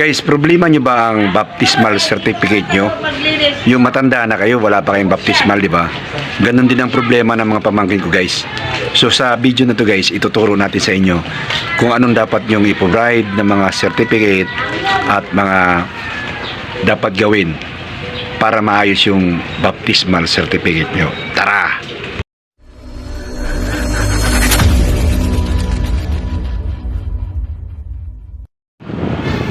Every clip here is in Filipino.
Guys, problema nyo ba ang baptismal certificate nyo? Yung matanda na kayo, wala pa kayong baptismal, di ba? Ganon din ang problema ng mga pamangkin ko, guys. So sa video na to, guys, ituturo natin sa inyo kung anong dapat nyong i-provide ng mga certificate at mga dapat gawin para maayos yung baptismal certificate nyo. Tara!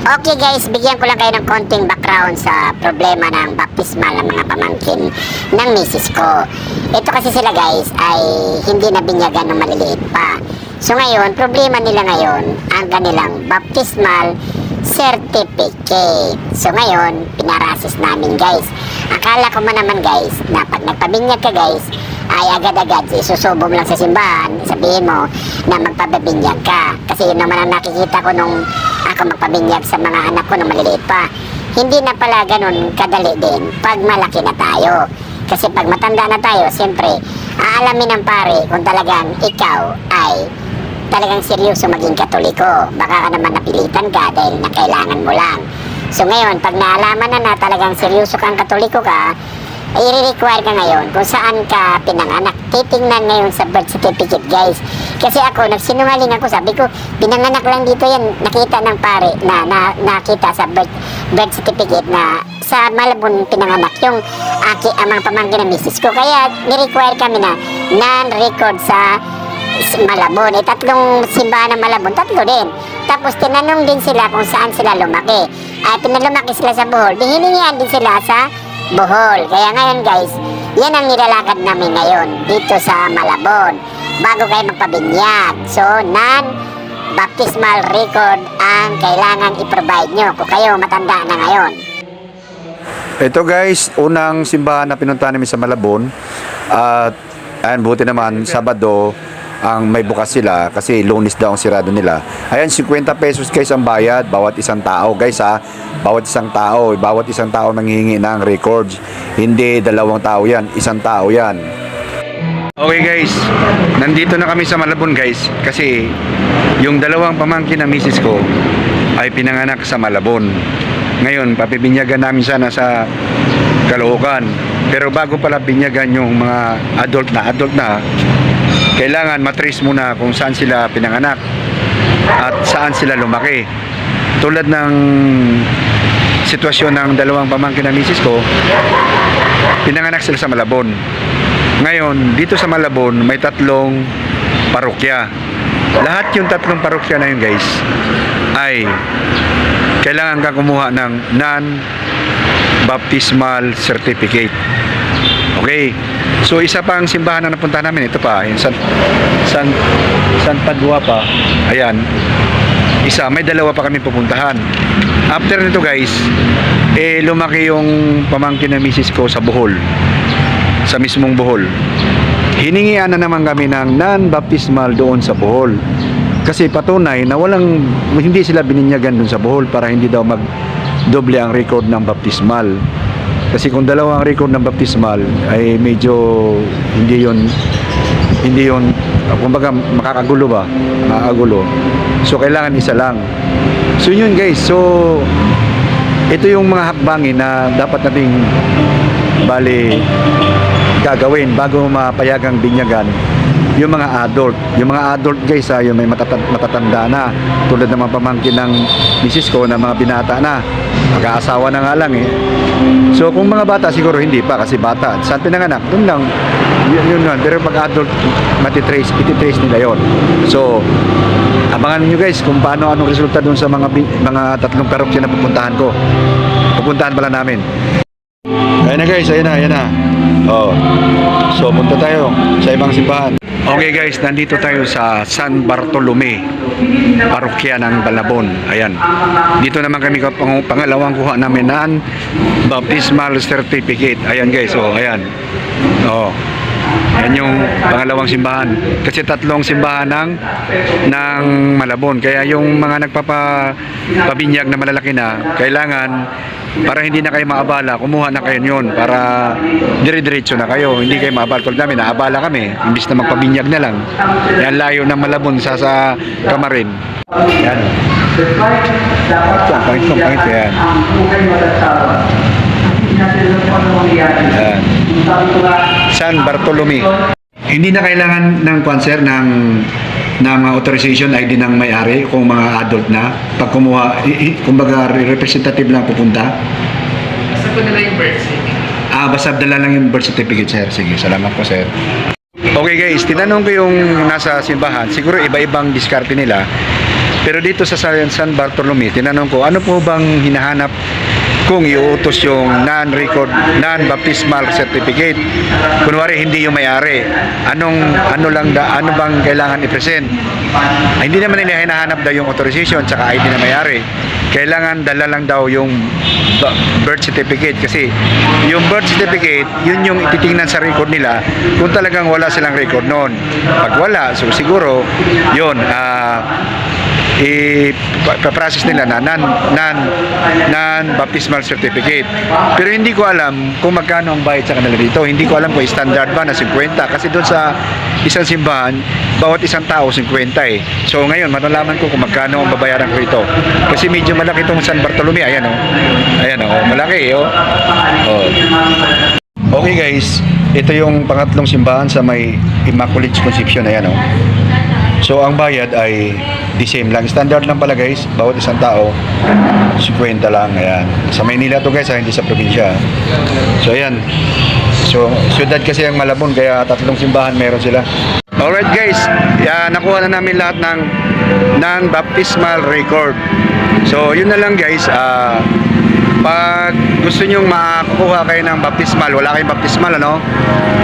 Okay guys, bigyan ko lang kayo ng konting background sa problema ng baptismal ng mga pamangkin ng misis ko. Ito kasi sila guys ay hindi na binyagan ng maliliit pa. So ngayon, problema nila ngayon ang kanilang baptismal certificate. So ngayon, pinarasis namin guys. Akala ko man naman guys na pag nagpabinyag ka guys, ay agad-agad isusubo mo lang sa simbahan, sabihin mo na magpapabinyag ka. Kasi yun naman ang nakikita ko nung ako magpabinyag sa mga anak ko nung maliliit pa. Hindi na pala ganun kadali din pag malaki na tayo. Kasi pag matanda na tayo, siyempre, aalamin ng pare kung talagang ikaw ay talagang seryoso maging katoliko. Baka ka naman napilitan ka dahil na kailangan mo lang. So ngayon, pag naalaman na na talagang seryoso kang katoliko ka, i-require ka ngayon kung saan ka pinanganak. Titingnan ngayon sa birth certificate, guys. Kasi ako, nagsinungaling ako, sabi ko, pinanganak lang dito yan. Nakita ng pare na, na nakita sa birth, birth certificate na sa Malabon pinanganak yung aki, ang mga pamangkin ng misis ko. Kaya ni-require kami na non-record sa Malabon. Eh, tatlong simbahan ng Malabon, tatlo din. Tapos tinanong din sila kung saan sila lumaki. Ay, pinalumaki sila sa Bohol. Di hiningian din sila sa Bohol. Kaya ngayon guys, yan ang nilalakad namin ngayon dito sa Malabon. Bago kayo magpabinyag. So, non-baptismal record ang kailangan i-provide nyo kung kayo matanda na ngayon. Ito guys, unang simbahan na pinuntahan namin sa Malabon. At ayan, buti naman, Sabado, ang may bukas sila kasi lunis daw ang sirado nila. Ayan, 50 pesos guys ang bayad bawat isang tao. Guys ha, bawat isang tao, bawat isang tao nanghihingi ng records. Hindi dalawang tao yan, isang tao yan. Okay guys, nandito na kami sa Malabon guys kasi yung dalawang pamangkin na misis ko ay pinanganak sa Malabon. Ngayon, papibinyagan namin sana sa Caloocan. Pero bago pala binyagan yung mga adult na, adult na, kailangan matrace muna kung saan sila pinanganak at saan sila lumaki. Tulad ng sitwasyon ng dalawang pamangkin na misis ko, pinanganak sila sa Malabon. Ngayon, dito sa Malabon, may tatlong parokya. Lahat yung tatlong parokya na yun, guys, ay kailangan kang kumuha ng non-baptismal certificate. Okay? So, isa pang simbahan na napunta namin, ito pa, yung San, San, San Padua pa. Ayan. Isa, may dalawa pa kami pupuntahan. After nito, guys, eh, lumaki yung pamangkin na misis ko sa Bohol sa mismong Bohol. Hiningian na naman kami ng non-baptismal doon sa Bohol. Kasi patunay na walang, hindi sila bininyagan doon sa Bohol para hindi daw mag doble ang record ng baptismal. Kasi kung dalawa ang record ng baptismal ay medyo hindi yon hindi yon kumbaga makakagulo ba? Makakagulo. So kailangan isa lang. So yun guys. So ito yung mga hakbangin na dapat nating bali gagawin bago mapayagang binyagan yung mga adult. Yung mga adult guys ha, yung may matata- matatanda na tulad ng mga pamangkin ng misis ko na mga binata na. Mag-aasawa na nga lang eh. So kung mga bata siguro hindi pa kasi bata. Saan pinanganak? Doon lang. Yun, yun, yun. Pero pag adult, matitrace, ititrace nila yon. So, abangan niyo guys kung paano anong resulta doon sa mga mga tatlong parokya na pupuntahan ko. Pupuntahan pala namin. Ayan na guys, ayan na, ayan na. Oh. So, punta tayo sa ibang simbahan. Okay guys, nandito tayo sa San Bartolome, parokya ng Balabon. Ayan. Dito naman kami pang- pangalawang kuha namin ng baptismal certificate. Ayan guys, oh, ayan. Oh. Yan yung pangalawang simbahan. Kasi tatlong simbahan ng, ng Malabon. Kaya yung mga nagpapabinyag na malalaki na, kailangan para hindi na kayo maabala, kumuha na kayo yun para dire-diretso na kayo. Hindi kayo maabala. Tulad namin, naabala kami. Imbis na magpabinyag na lang. Yan layo ng Malabon sa sa Kamarin. Yan. Ito, pangit ko, pangit ko yan. Yan. San Bartolome. Hindi na kailangan ng cancer ng ng mga authorization ID ng may-ari kung mga adult na. Pag kumuha kumbaga representative lang pupunta. Basta ko nila yung birth certificate. ah basta dala lang yung birth certificate sir. Sige salamat po sir. Okay guys tinanong ko yung nasa simbahan. Siguro iba-ibang diskarte nila. Pero dito sa San Bartolome tinanong ko ano po bang hinahanap kung iuutos yung non-record, non-baptismal certificate. Kunwari, hindi yung may-ari. Anong, ano lang, da, ano bang kailangan i-present? Ay, hindi naman nila hinahanap daw yung authorization tsaka ID na may-ari. Kailangan dala lang daw yung birth certificate kasi yung birth certificate, yun yung ititingnan sa record nila kung talagang wala silang record noon. Pag wala, so siguro, yun, ah, i-process nila na non, non, non-baptismal certificate. Pero hindi ko alam kung magkano ang bayad sa kanila dito. Hindi ko alam kung standard ba na 50. Kasi doon sa isang simbahan, bawat isang tao 50 eh. So ngayon, malalaman ko kung magkano ang babayaran ko ito. Kasi medyo malaki itong San Bartolome. Ayan o. Oh. Ayan o. Oh. Malaki o. Oh. oh. Okay guys, ito yung pangatlong simbahan sa may Immaculate Conception. Ayan o. Oh. So ang bayad ay the same lang. Standard lang pala guys, bawat isang tao 50 lang. Ayan. Sa Maynila to guys, ha, hindi sa probinsya. So ayan. So syudad kasi ang Malabon kaya tatlong simbahan meron sila. Alright guys, yeah, nakuha na namin lahat ng non-baptismal record. So yun na lang guys, ah pag gusto nyong makakuha kayo ng baptismal, wala kayong baptismal, ano?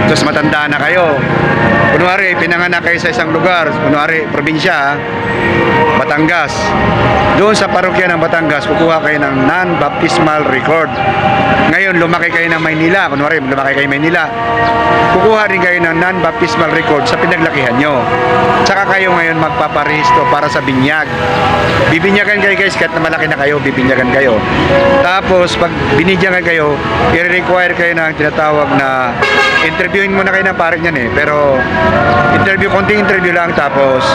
Tapos matanda na kayo. Kunwari, pinanganak kayo sa isang lugar, kunwari, probinsya? Batangas. Doon sa parokya ng Batangas, kukuha kayo ng non-baptismal record. Ngayon, lumaki kayo ng Maynila, kunwari, lumaki kayo Maynila, kukuha rin kayo ng non-baptismal record sa pinaglakihan nyo. Tsaka kayo ngayon magpaparehistro para sa binyag. Bibinyagan kayo guys, kahit na malaki na kayo, bibinyagan kayo. Tapos, pag binidyagan kayo, i-require kayo ng tinatawag na interviewin muna kayo ng pare niyan eh. Pero, interview, konting interview lang. Tapos,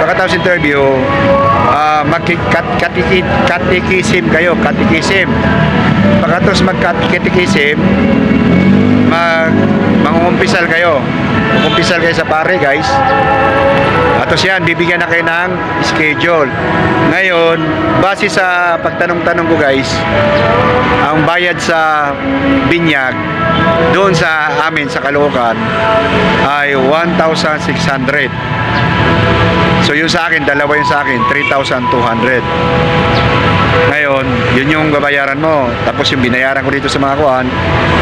pagkatapos interview, ah mag-katikisim kayo, katikisim. Pagkatapos mag-katikisim, mag mangungumpisal kayo. Mangungumpisal kayo sa pare, guys. At tapos yan, bibigyan na kayo ng schedule. Ngayon, base sa pagtanong-tanong ko guys, ang bayad sa binyag doon sa amin sa Caloocan ay 1,600. So yung sa akin, dalawa yung sa akin, 3,200. Ngayon, yun yung babayaran mo. Tapos yung binayaran ko dito sa mga kuan,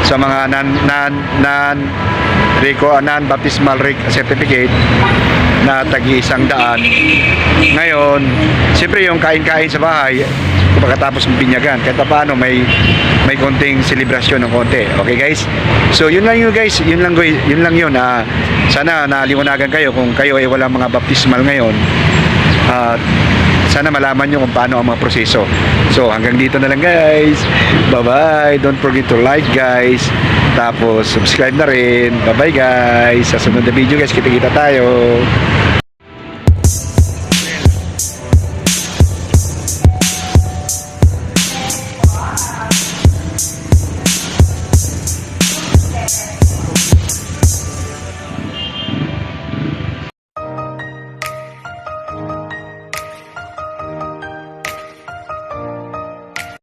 sa mga non non non Rico non baptismal certificate na tagi isang daan. Ngayon, siyempre yung kain-kain sa bahay, pagkatapos ng binyagan, kahit pa paano may may konting selebrasyon ng konti. Okay guys? So yun lang yun guys, yun lang yun lang yun. Ah, sana naliwanagan kayo kung kayo ay walang mga baptismal ngayon. At sana malaman nyo kung paano ang mga proseso. So hanggang dito na lang guys. Bye-bye. Don't forget to like guys. Tapos subscribe na rin. Bye-bye guys. Sa sunod na video guys, kita-kita tayo.